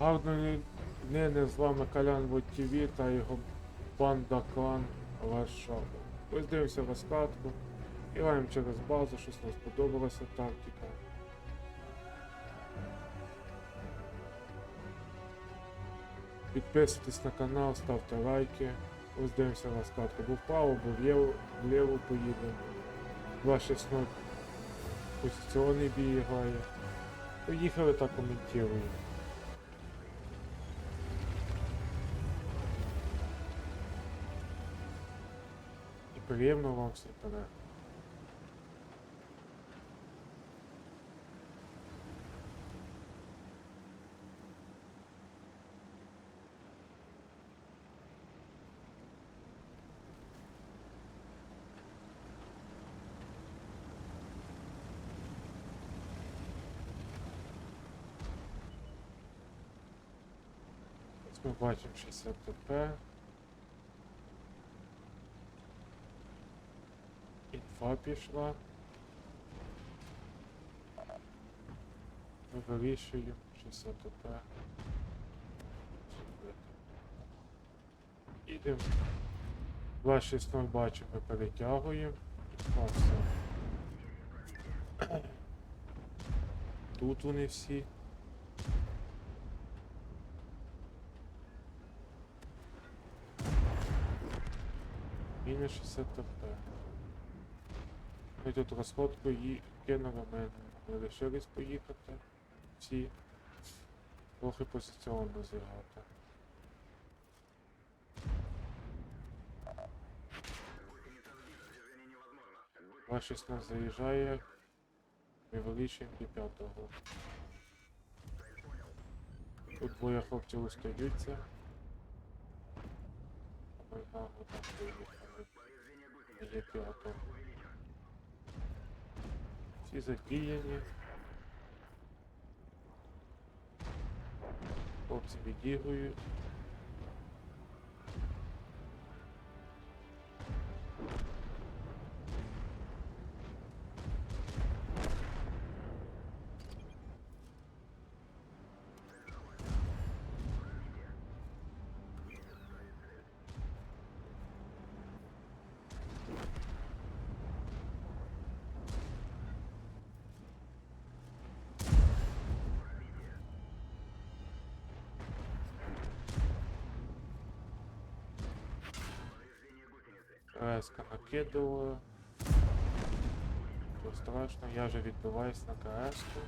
Гарної днини з вами Калян ТВ та його банда клан Варшава. Ось дивимося розкатку. Граємо через базу, щось нам сподобалася тактика. Підписуйтесь на канал, ставте лайки. Ось дивимося розкатку. Бо вправо, бо вліво, вліво поїдемо. 2.16 позиціонний бій грає. Поїхали та коментуємо. Приємно вам. Ось ми бачимо 60 ТП. Інфа пішла. Вирішуємо 60 ТП. Ідемо. 2.6.0 бачимо, перетягуємо. Тут вони всі. Мінус 60 ТП. Ми тут розходку і кинули, ми не лишились поїхати. Всі. Трохи позиціонно зіграти. Два 16 заїжджає. Ми до п'ятого. Тут двоє хлопців остаються. Ми там виїхали. Є п'ятого. Всі задіяні. Хлопці відігрують. КС-ка накидувала. Нічого страшно, я вже відбиваюсь на КС-ку.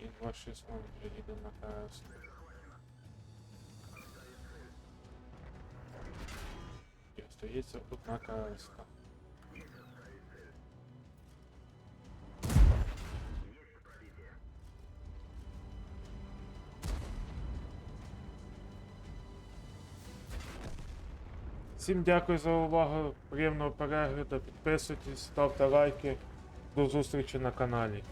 І 260 вже їде на КС. І остається одна КС. -ка. Всім дякую за увагу, приємного перегляду, підписуйтесь, ставте лайки. До зустрічі на каналі.